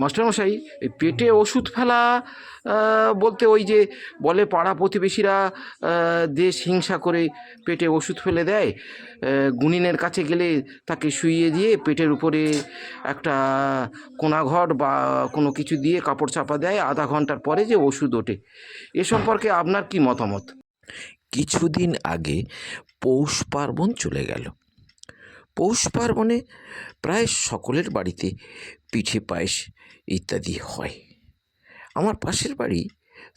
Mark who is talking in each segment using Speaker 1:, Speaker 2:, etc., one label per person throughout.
Speaker 1: মাস্টারমশাই, এই পেটে ওষুধ ফেলা বলতে ওই যে বলে পাড়া প্রতিবেশীরা দেশ হিংসা করে পেটে ওষুধ ফেলে দেয় গুনিনের কাছে গেলে তাকে শুইয়ে দিয়ে পেটের উপরে একটা কোনাঘট বা কোনো কিছু দিয়ে কাপড় চাপা দেয়, আধা ঘণ্টার পরে যে ওষুধ ওঠে। এ সম্পর্কে আপনার কি মতামত?
Speaker 2: কিছুদিন আগে পৌষ পার্বণ চলে গেল। পৌষ পার্বণে প্রায় সকলের বাড়িতে পিঠে পায়েস ইত্যাদি হয়। আমার পাশের বাড়ি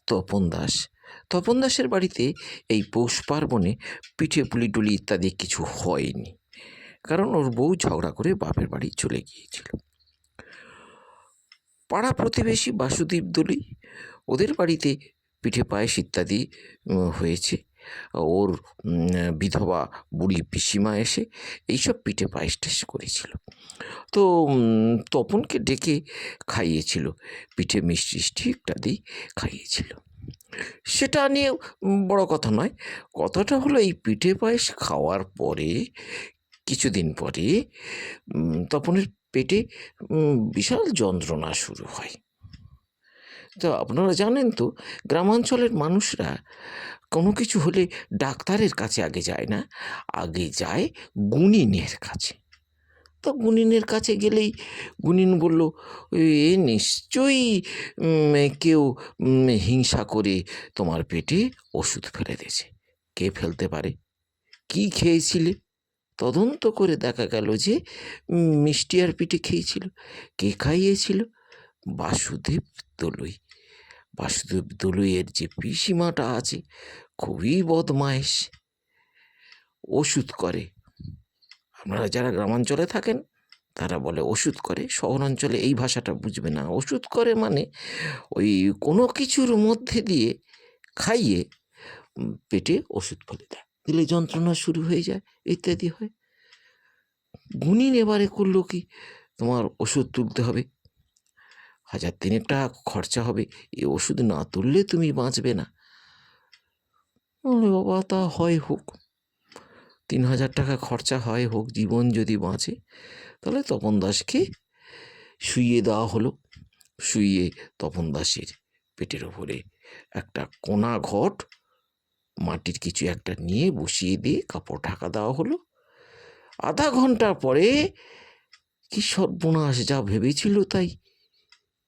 Speaker 2: তপন দাস। তপন দাসের বাড়িতে এই পৌষ পার্বণে পিঠে পুলি টুলি ইত্যাদি কিছু হয়নি। কারণ ওর বউ ঝগড়া করে বাপের বাড়ি চলে গিয়েছিল। পাড়া প্রতিবেশী বাসুদেব দলি ওদের বাড়িতে পিঠে পায়েস ইত্যাদি হয়েছে। ওর বিধবা বুড়ি পিসিমা এসে এইসব পিঠে পায়েস টেস করেছিল। তো তপনকে ডেকে খাইয়েছিল। পিঠে মিষ্টি টিষ্টি ইত্যাদি খাইয়েছিল। সেটা নিয়ে বড় কথা নয়। কথাটা হলো এই পিঠে পায়েস খাওয়ার পরে, কিছুদিন পরে তপনের পেটে বিশাল যন্ত্রণা শুরু হয়। তো আপনারা জানেন তো, গ্রামাঞ্চলের মানুষরা কোনো কিছু হলে ডাক্তারের কাছে আগে যায় না, আগে যায় গুনিনের কাছে। তো গুনিনের কাছে গেলেই গুনিন বলল, এ নিশ্চয়ই কেউ হিংসা করে তোমার পেটে ওষুধ ফেলে দিয়েছে। কে ফেলতে পারে? কি খেয়েছিলে? তদন্ত করে দেখা গেল যে মিষ্টি আর পিঠে খেয়েছিল। কে খাইয়েছিল? বাসুদেব দলুই বাসুদেব দলুইয়ের যে পিসিমাটা আছে, খুবই বদমায়েশ। ওষুধ করে। আপনারা যারা গ্রামাঞ্চলে থাকেন, তারা বলে ওষুধ করে। শহরাঞ্চলে এই ভাষাটা বুঝবে না। ওষুধ করে মানে ওই কোনো কিছুর মধ্যে দিয়ে খাইয়ে পেটে ওষুধ ফেলে দেয়। দিলে যন্ত্রণা শুরু হয়ে যায়, ইত্যাদি হয়। গুনিন এবারে করল কি? তোমার ওষুধ তুলতে হবে। হাজার তিনেক টাকা খরচা হবে এই ওষুধ না তুললে তুমি বাঁচবে না। বাবা, তা হয় হোক। তিন হাজার টাকা খরচা হয় হোক, জীবন যদি বাঁচে, তাহলে তপন দাসকে শুইয়ে দেওয়া হলো। শুইয়ে তপন দাসের পেটের ওপরে একটা কোনা ঘট, মাটির কিছু একটা নিয়ে বসিয়ে দিয়ে কাপড় ঢাকা দেওয়া হলো। আধা ঘণ্টা পরে কি সর্বনাশ, যা ভেবেছিল তাই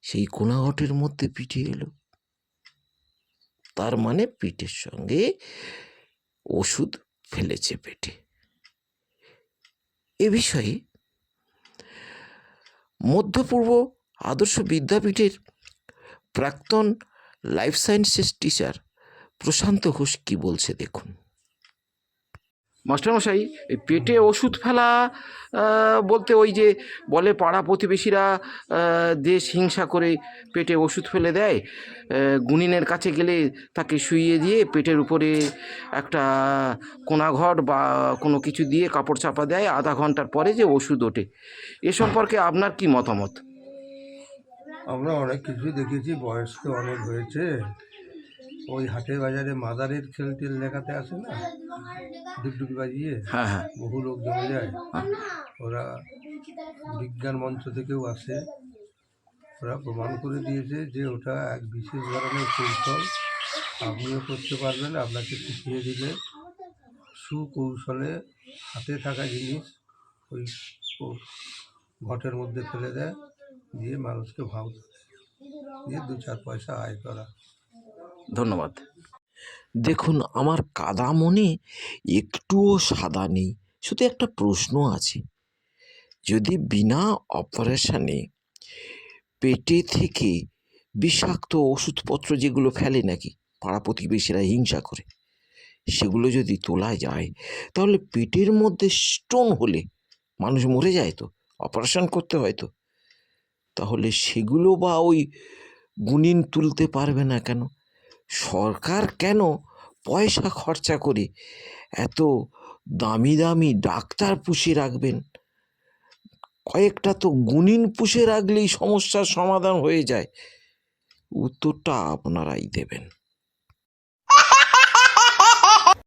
Speaker 2: সেই কোনাঘটের মধ্যে পিঠে এলো। তার মানে পিঠের সঙ্গে ওষুধ ফেলেছে পেটে। এ বিষয়ে মধ্যপূর্ব আদর্শ বিদ্যাপীঠের প্রাক্তন life sciences teacher Prashanta Ghosh কি বলছে দেখুন।
Speaker 1: মাস্টারমশাই পেটে ওষুধ ফেলা বলতে ওই যে বলে পাড়া প্রতিবেশীরা দেশ হিংসা করে পেটে ওষুধ ফেলে দেয় গুনিনের কাছে গেলে তাকে শুইয়ে দিয়ে পেটের উপরে একটা কোনাঘট বা কোনো কিছু দিয়ে কাপড় চাপা দেয়, আধা ঘণ্টার পরে যে ওষুধ ওঠে। এ সম্পর্কে আপনার কি মতামত?
Speaker 3: আমরা অনেক কিছু দেখেছি, বয়স তো অনেক হয়েছে। ওই হাটের বাজারে মাদারের খেল টেল দেখাতে আসে না? ডুগডুগি বাজিয়ে
Speaker 1: হ্যাঁ হ্যাঁ।
Speaker 3: বহু লোক জমে যায়। ওরা বিজ্ঞান মঞ্চ থেকেও আসে। ওরা প্রমাণ করে দিয়েছে যে ওটা এক বিশেষ ধরনের কৌশল। আপনিও করতে পারবেন আপনাকে শিখিয়ে দিলে সুকৌশলে হাতে থাকা জিনিস ওই ঘটের মধ্যে ফেলে দেয় দিয়ে মানুষকে ভাব দিয়ে। দু চার পয়সা আয় করা।
Speaker 1: ধন্যবাদ।
Speaker 2: দেখুন, আমার কাদা মনে একটুও সাদা নেই, শুধু একটা প্রশ্ন আছে। যদি বিনা অপারেশানে পেটে থেকে বিষাক্ত ওষুধপত্র যেগুলো ফেলে নাকি, পাড়া প্রতিবেশীরা হিংসা করে, সেগুলো যদি তোলা যায়, তাহলে পেটের মধ্যে স্টোন হলে মানুষ মরে যায় তো, অপারেশন করতে হয় তো। তাহলে সেগুলো বা ওই গুনিন তুলতে পারবে না কেন? সরকার কেন পয়সা খরচা করে এত দামি দামি ডাক্তার পুষে রাখবেন? কয়েকটা তো গুনিন পুষে রাখলেই সমস্যার সমাধান হয়ে যায়। উত্তরটা আপনারাই দেবেন।